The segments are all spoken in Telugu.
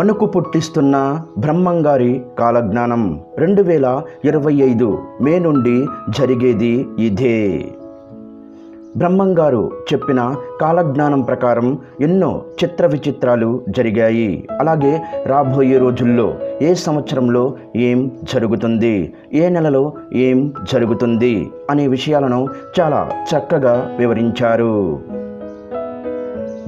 వణుకు పుట్టిస్తున్న బ్రహ్మంగారి కాలజ్ఞానం రెండు వేల ఇరవై ఐదు మే నుండి జరిగేది ఇదే. బ్రహ్మంగారు చెప్పిన కాలజ్ఞానం ప్రకారం ఎన్నో చిత్ర విచిత్రాలు జరిగాయి. అలాగే రాబోయే రోజుల్లో ఏ సంవత్సరంలో ఏం జరుగుతుంది ఏ నెలలో ఏం జరుగుతుంది అనే విషయాలను చాలా చక్కగా వివరించారు.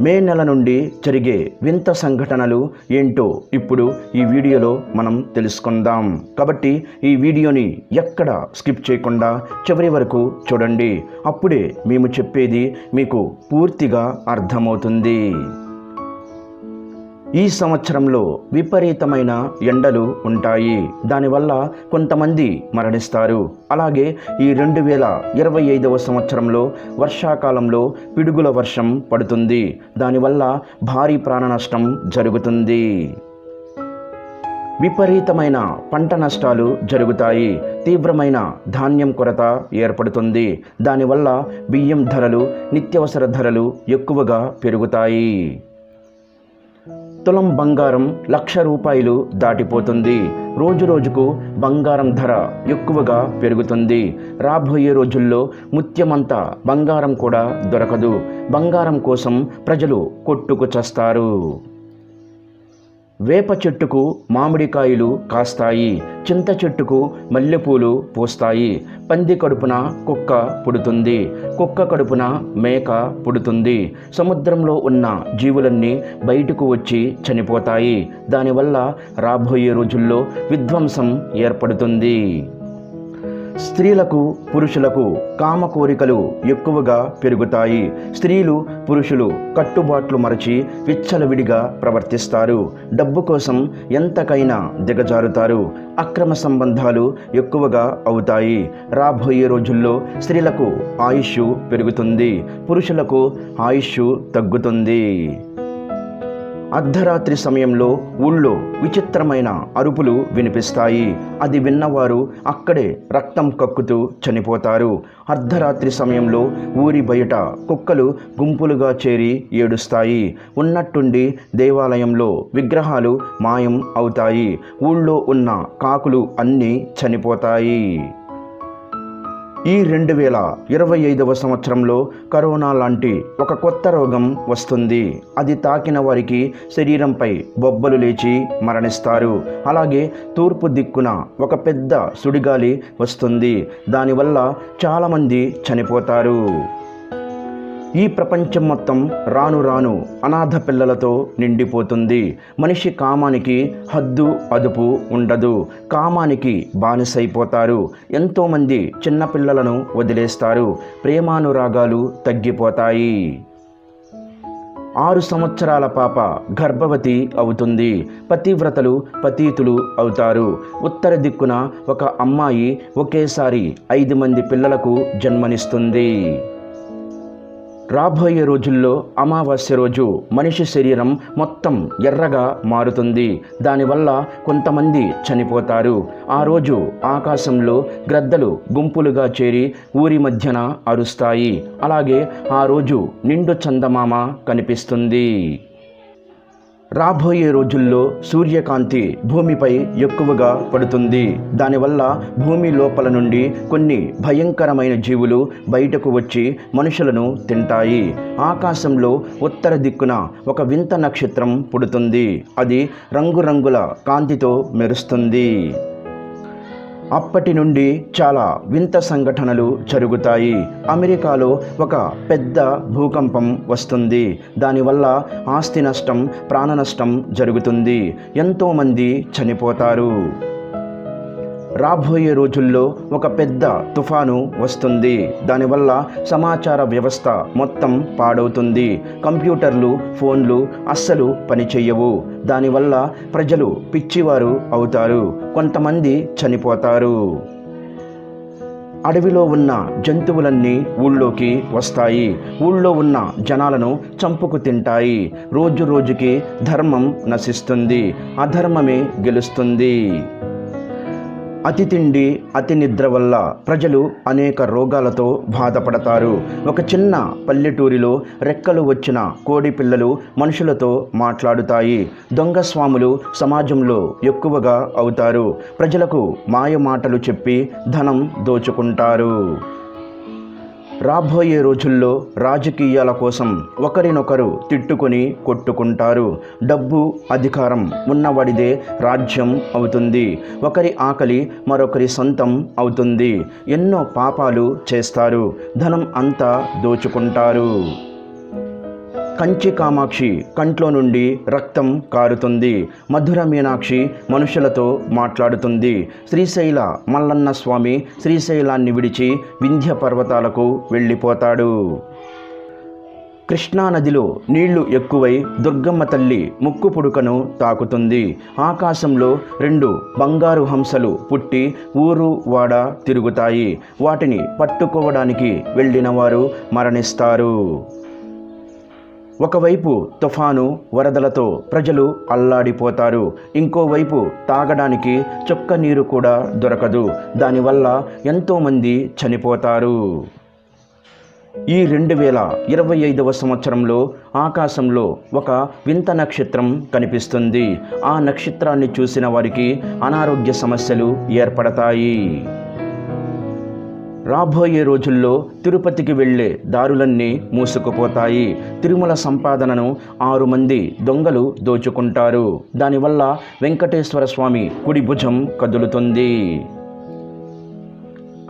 మే నెల నుండి జరిగే వింత సంఘటనలు ఏంటో ఇప్పుడు ఈ వీడియోలో మనం తెలుసుకుందాం. కాబట్టి ఈ వీడియోని ఎక్కడ స్కిప్ చేయకుండా చివరి వరకు చూడండి. అప్పుడే మేము చెప్పేది మీకు పూర్తిగా అర్థమవుతుంది. ఈ సంవత్సరంలో విపరీతమైన ఎండలు ఉంటాయి. దానివల్ల కొంతమంది మరణిస్తారు. అలాగే ఈ రెండు వేల ఇరవై ఐదవ సంవత్సరంలో వర్షాకాలంలో పిడుగుల వర్షం పడుతుంది. దానివల్ల భారీ ప్రాణ నష్టం జరుగుతుంది. విపరీతమైన పంట నష్టాలు జరుగుతాయి. తీవ్రమైన ధాన్యం కొరత ఏర్పడుతుంది. దానివల్ల బియ్యం ధరలు నిత్యవసర ధరలు ఎక్కువగా పెరుగుతాయి. తులం బంగారం లక్ష రూపాయలు దాటిపోతుంది. రోజు రోజుకు బంగారం ధర ఎక్కువగా పెరుగుతుంది. రాబోయే రోజుల్లో ముత్యమంతా బంగారం కూడా దొరకదు. బంగారం కోసం ప్రజలు కొట్టుకు చస్తారు. వేప చెట్టుకు మామిడికాయలు కాస్తాయి చింత చెట్టుకు మల్లెపూలు పూస్తాయి. పంది కడుపున కుక్క పుడుతుంది కుక్క కడుపున మేక పుడుతుంది. సముద్రంలో ఉన్న జీవులన్నీ బయటకు వచ్చి చనిపోతాయి. దానివల్ల రాబోయే రోజుల్లో విధ్వంసం ఏర్పడుతుంది. స్త్రీలకు పురుషులకు కామ కోరికలు ఎక్కువగా పెరుగుతాయి. స్త్రీలు పురుషులు కట్టుబాట్లు మరచి విచ్చలవిడిగా ప్రవర్తిస్తారు. డబ్బు కోసం ఎంతకైనా దిగజారుతారు. అక్రమ సంబంధాలు ఎక్కువగా అవుతాయి. రాబోయే రోజుల్లో స్త్రీలకు ఆయుష్ పెరుగుతుంది. పురుషులకు ఆయుష్ తగ్గుతుంది. అర్ధరాత్రి సమయంలో ఊళ్ళో విచిత్రమైన అరుపులు వినిపిస్తాయి. అది విన్నవారు అక్కడే రక్తం కక్కుతూ చనిపోతారు. అర్ధరాత్రి సమయంలో ఊరి బయట కుక్కలు గుంపులుగా చేరి ఏడుస్తాయి. ఉన్నట్టుండి దేవాలయంలో విగ్రహాలు మాయం అవుతాయి. ఊళ్ళో ఉన్న కాకులు అన్నీ చనిపోతాయి. ఈ రెండు వేల ఇరవై ఐదవ సంవత్సరంలో కరోనా లాంటి ఒక కొత్త రోగం వస్తుంది. అది తాకిన వారికి శరీరంపై బొబ్బలు లేచి మరణిస్తారు. అలాగే తూర్పు దిక్కున ఒక పెద్ద సుడిగాలి వస్తుంది. దానివల్ల చాలామంది చనిపోతారు. ఈ ప్రపంచం మొత్తం రాను రాను అనాథ పిల్లలతో నిండిపోతుంది. మనిషి కామానికి హద్దు అదుపు ఉండదు. కామానికి బానిసైపోతారు. ఎంతోమంది చిన్నపిల్లలను వదిలేస్తారు. ప్రేమానురాగాలు తగ్గిపోతాయి. ఆరు సంవత్సరాల పాప గర్భవతి అవుతుంది. పతివ్రతలు పతీతులు అవుతారు. ఉత్తర దిక్కున ఒక అమ్మాయి ఒకేసారి ఐదు మంది పిల్లలకు జన్మనిస్తుంది. రాబోయే రోజుల్లో అమావాస్య రోజు మనిషి శరీరం మొత్తం ఎర్రగా మారుతుంది. దానివల్ల కొంతమంది చనిపోతారు. ఆ రోజు ఆకాశంలో గ్రద్దలు గుంపులుగా చేరి ఊరి మధ్యన అరుస్తాయి. అలాగే ఆ రోజు నిండు చందమామ కనిపిస్తుంది. రాబోయే రోజుల్లో సూర్యకాంతి భూమిపై ఎక్కువగా పడుతుంది. దానివల్ల భూమి లోపల నుండి కొన్ని భయంకరమైన జీవులు బయటకు వచ్చి మనుషులను తింటాయి. ఆకాశంలో ఉత్తర దిక్కున ఒక వింత నక్షత్రం పుడుతుంది. అది రంగురంగుల కాంతితో మెరుస్తుంది. అప్పటి నుండి చాలా వింత సంఘటనలు జరుగుతాయి. అమెరికాలో ఒక పెద్ద భూకంపం వస్తుంది. దానివల్ల ఆస్తి నష్టం ప్రాణ నష్టం జరుగుతుంది. ఎంతోమంది చనిపోతారు. రాబోయే రోజుల్లో ఒక పెద్ద తుఫాను వస్తుంది. దానివల్ల సమాచార వ్యవస్థ మొత్తం పాడవుతుంది. కంప్యూటర్లు ఫోన్లు అస్సలు పనిచేయవు. దానివల్ల ప్రజలు పిచ్చివారు అవుతారు. కొంతమంది చనిపోతారు. అడవిలో ఉన్న జంతువులన్నీ ఊళ్ళోకి వస్తాయి. ఊళ్ళో ఉన్న జనాలను చంపుకు తింటాయి. రోజు రోజుకి ధర్మం నశిస్తుంది. అధర్మమే గెలుస్తుంది. అతి తిండి అతి నిద్ర వల్ల ప్రజలు అనేక రోగాలతో బాధపడతారు. ఒక చిన్న పల్లెటూరిలో రెక్కలు వచ్చిన కోడి పిల్లలు మనుషులతో మాట్లాడుతాయి. దొంగ స్వాములు సమాజంలో ఎక్కువగా అవుతారు. ప్రజలకు మాయ మాటలు చెప్పి ధనం దోచుకుంటారు. రాబోయే రోజుల్లో రాజకీయాల కోసం ఒకరినొకరు తిట్టుకొని కొట్టుకుంటారు. డబ్బు అధికారం ఉన్నవాడిదే రాజ్యం అవుతుంది. ఒకరి ఆకలి మరొకరి సొంతం అవుతుంది. ఎన్నో పాపాలు చేస్తారు. ధనం అంతా దోచుకుంటారు. కంచి కామాక్షి కంట్లో నుండి రక్తం కారుతుంది. మధుర మీనాక్షి మనుషులతో మాట్లాడుతుంది. శ్రీశైల మల్లన్న స్వామి శ్రీశైలాన్ని విడిచి వింధ్య పర్వతాలకు వెళ్ళిపోతాడు. కృష్ణానదిలో నీళ్ళు ఎక్కువై దుర్గమ్మ తల్లి ముక్కు పుడుకను తాకుతుంది. ఆకాశంలో రెండు బంగారు హంసలు పుట్టి ఊరు వాడ తిరుగుతాయి. వాటిని పట్టుకోవడానికి వెళ్ళిన వారు మరణిస్తారు. ఒకవైపు తుఫాను వరదలతో ప్రజలు అల్లాడిపోతారు. ఇంకోవైపు తాగడానికి చుక్క నీరు కూడా దొరకదు. దానివల్ల ఎంతోమంది చనిపోతారు. ఈ రెండు వేల ఇరవై ఐదవ సంవత్సరంలో ఆకాశంలో ఒక వింత నక్షత్రం కనిపిస్తుంది. ఆ నక్షత్రాన్ని చూసిన వారికి అనారోగ్య సమస్యలు ఏర్పడతాయి. రాబోయే రోజుల్లో తిరుపతికి వెళ్ళే దారులన్నీ మూసుకుపోతాయి. తిరుమల సంపాదనను ఆరు మంది దొంగలు దోచుకుంటారు. దానివల్ల వెంకటేశ్వర స్వామి కుడి భుజం కదులుతుంది.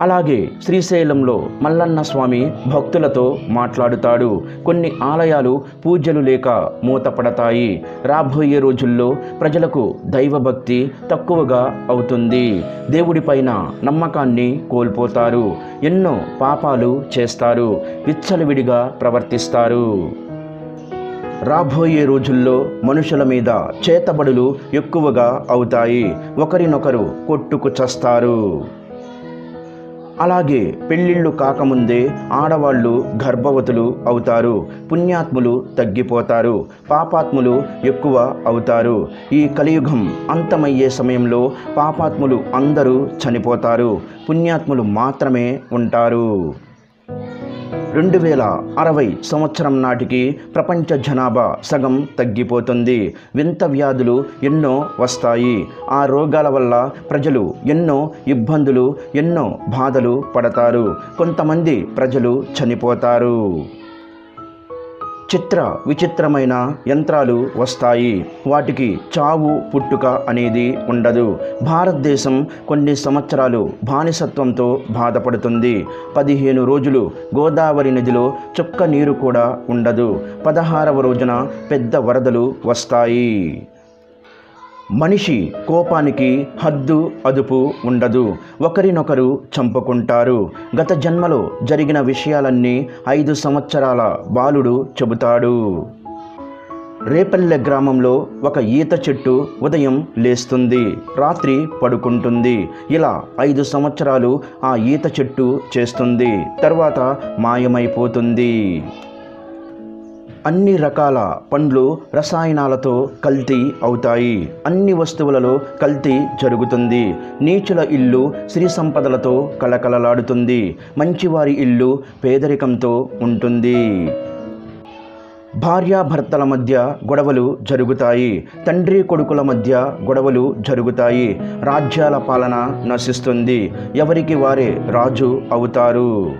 అలాగే శ్రీశైలంలో మల్లన్న స్వామి భక్తులతో మాట్లాడుతాడు. కొన్ని ఆలయాలు పూజలు లేక మూతపడతాయి. రాబోయే రోజుల్లో ప్రజలకు దైవభక్తి తక్కువగా అవుతుంది. దేవుడిపైన నమ్మకాన్ని కోల్పోతారు. ఎన్నో పాపాలు చేస్తారు. విచ్చలవిడిగా ప్రవర్తిస్తారు. రాబోయే రోజుల్లో మనుషుల మీద చేతబడులు ఎక్కువగా అవుతాయి. ఒకరినొకరు కొట్టుకు చస్తారు. అలాగే పెళ్ళిళ్ళు కాకముందే ఆడవాళ్ళు గర్భవతులు అవుతారు పుణ్యాత్ములు తగ్గిపోతారు పాపాత్ములు ఎక్కువ అవుతారు. ఈ కలియుగం అంతమయ్యే సమయంలో పాపాత్ములు అందరూ చనిపోతారు పుణ్యాత్ములు మాత్రమే ఉంటారు. రెండు వేల అరవై సంవత్సరం నాటికి ప్రపంచ జనాభా సగం తగ్గిపోతుంది. వింత వ్యాధులు ఎన్నో వస్తాయి. ఆ రోగాల వల్ల ప్రజలు ఎన్నో ఇబ్బందులు ఎన్నో బాధలు పడతారు. కొంతమంది ప్రజలు చనిపోతారు. చిత్ర విచిత్రమైన యంత్రాలు వస్తాయి. వాటికి చావు పుట్టుక అనేది ఉండదు. భారతదేశం కొన్ని సంవత్సరాలు బానిసత్వంతో బాధపడుతుంది. పదిహేను రోజులు గోదావరి నదిలో చుక్క నీరు కూడా ఉండదు. పదహారవ రోజున పెద్ద వరదలు వస్తాయి. మనిషి కోపానికి హద్దు అదుపు ఉండదు. ఒకరినొకరు చంపుకుంటారు. గత జన్మలో జరిగిన విషయాలన్నీ ఐదు సంవత్సరాల బాలుడు చెబుతాడు. రేపల్లె గ్రామంలో ఒక ఈత చెట్టు ఉదయం లేస్తుంది. రాత్రి పడుకుంటుంది. ఇలా ఐదు సంవత్సరాలు ఆ ఈత చెట్టు చేస్తుంది. తర్వాత మాయమైపోతుంది. అన్ని రకాల పండ్లు రసాయనాలతో కల్తీ అవుతాయి. అన్ని వస్తువులలో కల్తీ జరుగుతుంది. నీచుల ఇల్లు శ్రీ సంపదలతో కలకలలాడుతుంది మంచివారి ఇల్లు పేదరికంతో ఉంటుంది. భార్యాభర్తల మధ్య గొడవలు జరుగుతాయి. తండ్రి కొడుకుల మధ్య గొడవలు జరుగుతాయి. రాజ్యాల పాలన నశిస్తుంది. ఎవరికి వారే రాజు అవుతారు.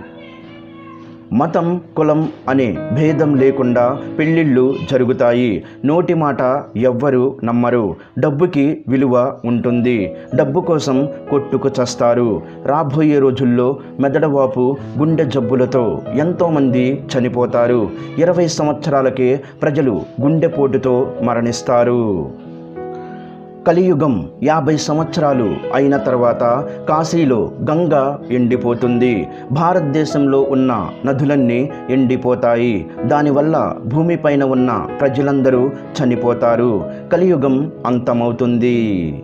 మతం కులం అనే భేదం లేకుండా పెళ్ళిళ్ళు జరుగుతాయి. నోటి మాట ఎవ్వరు నమ్మరు. డబ్బుకి విలువ ఉంటుంది. డబ్బు కోసం కొట్టుకు చస్తారు. రాబోయే రోజుల్లో మెదడవాపు గుండె జబ్బులతో ఎంతోమంది చనిపోతారు. ఇరవై సంవత్సరాలకే ప్రజలు గుండెపోటుతో మరణిస్తారు. కలియుగం యాభై సంవత్సరాలు అయిన తర్వాత కాశీలో గంగ ఎండిపోతుంది. భారతదేశంలో ఉన్న నదులన్నీ ఎండిపోతాయి. దానివల్ల భూమిపైన ఉన్న ప్రజలందరూ చనిపోతారు. కలియుగం అంతమవుతుంది.